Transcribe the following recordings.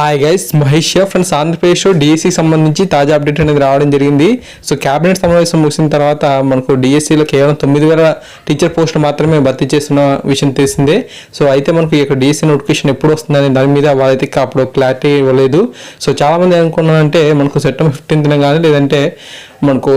Hi guys Mahesh friends ఆంధ్రప్రదేశ్లో డిఎస్సికి సంబంధించి తాజా అప్డేట్ అనేది రావడం జరిగింది. సో క్యాబినెట్ సమావేశం ముగిసిన తర్వాత మనకు డిఎస్సిలో కేవలం తొమ్మిది వేల టీచర్ పోస్టులు మాత్రమే భర్తీ చేస్తున్న విషయం తెలిసిందే. సో అయితే మనకు ఈ యొక్క డిఎస్సి నోటిఫికేషన్ ఎప్పుడు వస్తుందని దాని మీద వాళ్ళైతే అప్పుడు క్లారిటీ ఇవ్వలేదు. సో చాలామంది అనుకున్నారంటే మనకు సెప్టెంబర్ ఫిఫ్టీన్త్న కానీ లేదంటే మనకు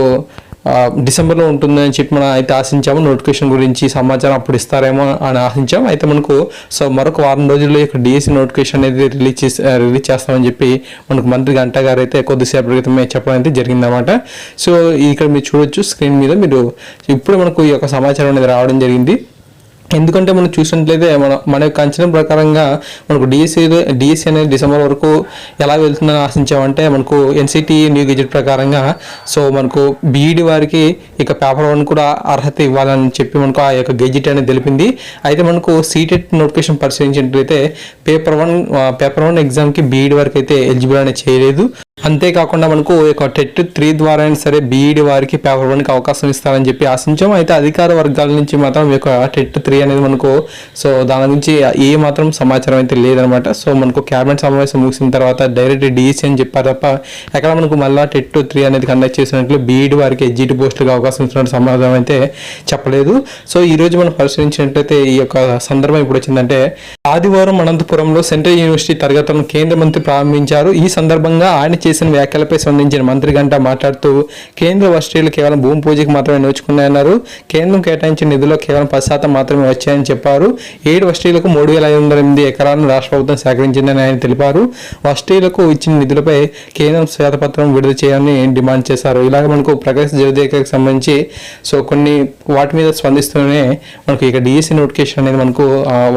డిసెంబర్లో ఉంటుందని చెప్పి మనం అయితే ఆశించాము. నోటిఫికేషన్ గురించి సమాచారం అప్పుడు ఇస్తారేమో అని ఆశించాం అయితే మనకు సో మరొక వారం రోజుల్లో ఇక్కడ డిఎస్సి నోటిఫికేషన్ అనేది రిలీజ్ చేసి రిలీజ్ చేస్తామని చెప్పి మనకు మంత్రి గంటా గారు అయితే కొద్దిసేపు క్రితమే చెప్పడం అయితే జరిగిందన్నమాట. సో ఇక్కడ మీరు చూడొచ్చు స్క్రీన్ మీద మీరు ఇప్పుడు మనకు ఈ యొక్క సమాచారం అనేది రావడం జరిగింది. ఎందుకంటే మనం చూసినట్లయితే మన మన యొక్క అంచనా ప్రకారంగా మనకు డిఎస్సి డిఎస్సీ అనేది డిసెంబర్ వరకు ఎలా వెళ్తుందని ఆశించామంటే మనకు ఎన్సిటి న్యూ గెజెట్ ప్రకారంగా సో మనకు బీఈడి వారికి ఇక పేపర్ వన్ కూడా అర్హత ఇవ్వాలని చెప్పి మనకు ఆ యొక్క గెజెట్ అనేది తెలిపింది. అయితే మనకు సీటెట్ నోటిఫికేషన్ పరిశీలించినట్లయితే పేపర్ వన్ పేపర్ వన్ ఎగ్జామ్కి బీఈడి వరకు అయితే ఎలిజిబుల్ అనేది చేయలేదు. అంతేకాకుండా మనకు ఒక టెట్ త్రీ ద్వారా అయినా సరే బీఈడి వారికి పేపర్ వన్కి అవకాశం ఇస్తారని చెప్పి ఆశించాం. అయితే అధికార వర్గాల నుంచి మాత్రం ఈ యొక్క టెట్ త్రీ అనేది మనకు సో దాని నుంచి ఏ మాత్రం సమాచారం అయితే లేదనమాట. సో మనకు క్యాబినెట్ సమావేశం ముగిసిన తర్వాత డైరెక్ట్ డిఎస్సీ అని చెప్పారు తప్ప ఎక్కడ మనకు మళ్ళీ టెట్ త్రీ అనేది కండక్ట్ చేసినట్లు బీఈడి వారికి ఎగ్జిట్ పోస్టులకు అవకాశం ఇస్తున్న సమాధానం అయితే చెప్పలేదు. సో ఈ రోజు మనం పరిశీలించినట్లయితే ఈ యొక్క సందర్భం ఇప్పుడు వచ్చిందంటే ఆదివారం అనంతపురంలో సెంట్రల్ యూనివర్సిటీ తరగతులను కేంద్ర మంత్రి ప్రారంభించారు. ఈ సందర్భంగా ఆయన చేసిన వ్యాఖ్యలపై స్పందించిన మంత్రి గంట మాట్లాడుతూ కేంద్ర వర్సిటీలు కేవలం భూమి పూజకి మాత్రమే నోచుకున్నాయన్నారు. కేంద్రం కేటాయించిన నిధుల్లో కేవలం పది శాతం మాత్రమే వచ్చాయని చెప్పారు. ఏడు వర్సిటీలకు మూడు వేల ఐదు వందల ఎనిమిది ఎకరాలను రాష్ట్ర ప్రభుత్వం సేకరించిందని ఆయన తెలిపారు. వర్సిటీలకు ఇచ్చిన నిధులపై కేంద్రం శ్వేతపత్రం విడుదల చేయాలని డిమాండ్ చేశారు. ఇలాగ మనకు ప్రకాశ్ జవదేకర్కి సంబంధించి సో కొన్ని వాటి మీద స్పందిస్తూనే మనకు ఇక డిఎస్సి నోటిఫికేషన్ అనేది మనకు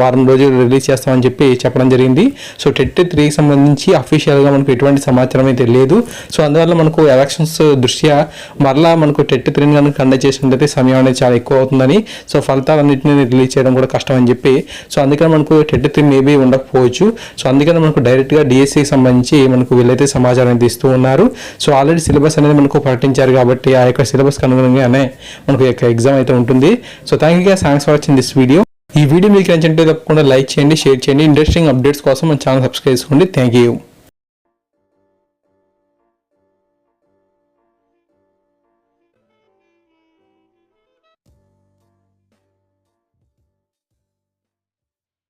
వారం రోజులు రిలీజ్ చేస్తామని చెప్పి చెప్పడం జరిగింది. సో టెట్ త్రీకి సంబంధించి అఫీషియల్గా మనకు ఎటువంటి సమాచారం అయితే లేదు. సో అందువల్ల మనకు ఎలక్షన్స్ దృష్ట్యా మరలా మనకు టెట్ త్రీని కనుక కండక్ట్ చేసినట్లయితే సమయం అనేది చాలా ఎక్కువ అవుతుందని సో ఫలితాలన్నింటినీ రిలీజ్ చేయడం కూడా కష్టం అని చెప్పి. సో అందుకని మనకు టెట్ త్రీ మేబీ ఉండకపోవచ్చు. సో అందుకని మనకు డైరెక్ట్గా డిఎస్సికి సంబంధించి మనకు వీళ్ళైతే సమాచారం ఇస్తూ ఉన్నారు. సో ఆల్రెడీ సిలబస్ అనేది మనకు ప్రకటించారు కాబట్టి ఆ యొక్క సిలబస్కి అనుగుణంగానే మనకు యొక్క ఎగ్జామ్ అయితే ఉంటుంది. So thank you thanks for watching this video ఈ వీడియో మీకు నచ్చినట్లయితే తప్పకుండా లైక్ చేయండి షేర్ చేయండి. ఇంట్రెస్టింగ్ అప్డేట్స్ కోసం మన ఛానల్ సబ్స్క్రైబ్ చేసుకోండి. Thank you